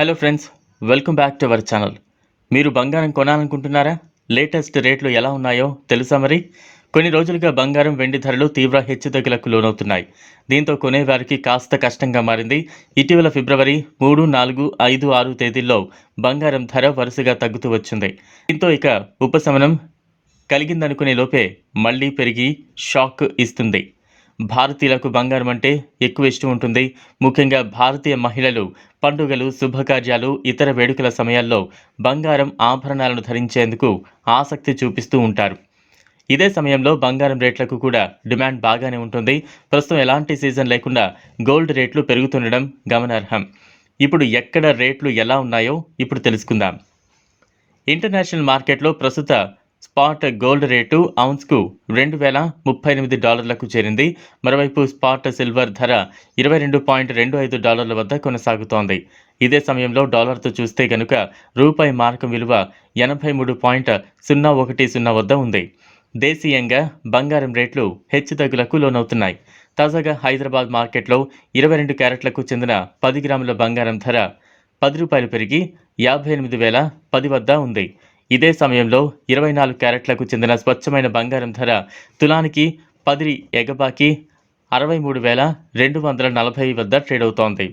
Hello friends welcome back to our channel మీరు బంగారం కొనాలనుకుంటున్నారా? Latest రేట్లు ఎలా ఉన్నాయో తెలుసా మరి? కొన్ని రోజులుగా బంగారం వెండి ధరలు తీవ్ర హెచ్చుతగ్గులకు లోనవుతున్నాయి. దీంతో కొనేవారికి కాస్త కష్టంగా మారింది. ఇటీవల ఫిబ్రవరి మూడు నాలుగు ఐదు ఆరు తేదీల్లో బంగారం ధర వరుసగా తగ్గుతూ వచ్చింది. దీంతో ఇక ఉపశమనం కలిగిందనుకునే లోపే మళ్ళీ పెరిగి షాక్ ఇస్తుంది. భారతీయులకు బంగారం అంటే ఎక్కువ ఇష్టం ఉంటుంది. ముఖ్యంగా భారతీయ మహిళలు పండుగలు శుభకార్యాలు ఇతర వేడుకల సమయాల్లో బంగారం ఆభరణాలను ధరించేందుకు ఆసక్తి చూపిస్తూ ఉంటారు. ఇదే సమయంలో బంగారం రేట్లకు కూడా డిమాండ్ బాగానే ఉంటుంది. ప్రస్తుతం ఎలాంటి సీజన్ లేకుండా గోల్డ్ రేట్లు పెరుగుతుండడం గమనార్హం. ఇప్పుడు ఎక్కడ రేట్లు ఎలా ఉన్నాయో ఇప్పుడు తెలుసుకుందాం. ఇంటర్నేషనల్ మార్కెట్లో ప్రస్తుత స్పాట్ గోల్డ్ రేటు ఔన్స్కు రెండు వేల ముప్పై ఎనిమిది డాలర్లకు చేరింది. మరోవైపు స్పాట్ సిల్వర్ ధర ఇరవై రెండు పాయింట్ రెండు ఐదు డాలర్ల వద్ద కొనసాగుతోంది. ఇదే సమయంలో డాలర్తో చూస్తే కనుక రూపాయి మార్కం విలువ ఎనభై మూడు పాయింట్ సున్నా ఒకటి సున్నా వద్ద ఉంది. దేశీయంగా బంగారం రేట్లు హెచ్చుతగ్గులకు లోనవుతున్నాయి. తాజాగా హైదరాబాద్ మార్కెట్లో ఇరవై రెండు క్యారెట్లకు చెందిన పది గ్రాముల బంగారం ధర పది రూపాయలు పెరిగి యాభై ఎనిమిది వేల పది వద్ద ఉంది. ఇదే సమయంలో ఇరవై నాలుగు క్యారెట్లకు చెందిన స్వచ్ఛమైన బంగారం ధర తులానికి పది ఎగబాకి అరవై మూడు వేల రెండు వందల నలభై వద్ద ట్రేడ్ అవుతోంది.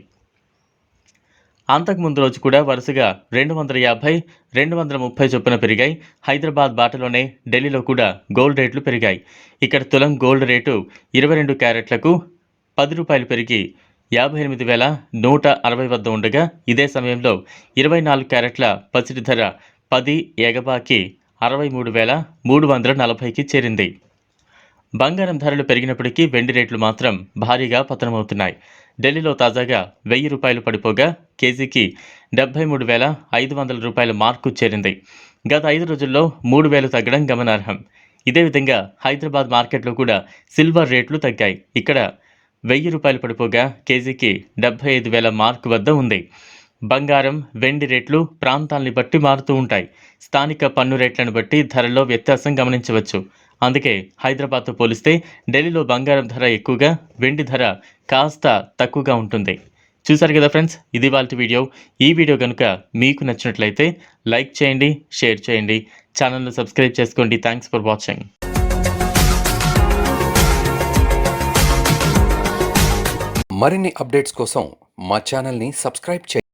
అంతకుముందు రోజు కూడా వరుసగా రెండు వందల యాభై రెండు వందల ముప్పై చొప్పున పెరిగాయి. హైదరాబాద్ బాటలోనే ఢిల్లీలో కూడా గోల్డ్ రేట్లు పెరిగాయి. ఇక్కడ తులం గోల్డ్ రేటు ఇరవై రెండు క్యారెట్లకు పది రూపాయలు పెరిగి యాభై ఎనిమిది వేల నూట అరవై వద్ద ఉండగా ఇదే సమయంలో ఇరవై నాలుగు క్యారెట్ల పసిడి ధర పది ఎగబాకి అరవై మూడు వేల మూడు వందల నలభైకి చేరింది. బంగారం ధరలు పెరిగినప్పటికీ వెండి రేట్లు మాత్రం భారీగా పతనమవుతున్నాయి. ఢిల్లీలో తాజాగా వెయ్యి రూపాయలు పడిపోగా కేజీకి డెబ్బై మూడు వేల ఐదు వందల రూపాయల మార్కు చేరింది. గత ఐదు రోజుల్లో మూడు వేలు తగ్గడం గమనార్హం. ఇదే విధంగా హైదరాబాద్ మార్కెట్లో కూడా సిల్వర్ రేట్లు తగ్గాయి. ఇక్కడ వెయ్యి రూపాయలు పడిపోగా కేజీకి డెబ్బై ఐదు వేల మార్కు వద్ద ఉంది. బంగారం వెండి రేట్లు ప్రాంతాల్ని బట్టి మారుతూ ఉంటాయి. స్థానిక పన్ను రేట్లను బట్టి ధరల్లో వ్యత్యాసం గమనించవచ్చు. అందుకే హైదరాబాద్తో పోలిస్తే ఢిల్లీలో బంగారం ధర ఎక్కువగా వెండి ధర కాస్త తక్కువగా ఉంటుంది. చూసారు కదా ఫ్రెండ్స్? ఇది వాళ్ళ వీడియో. ఈ వీడియో కనుక మీకు నచ్చినట్లయితే లైక్ చేయండి షేర్ చేయండి. ఛానల్ను సబ్స్క్రైబ్ చేసుకోండి. Thanks for watching. మరిన్ని అప్డేట్స్ కోసం మా ఛానల్ని సబ్స్క్రైబ్ చేయండి.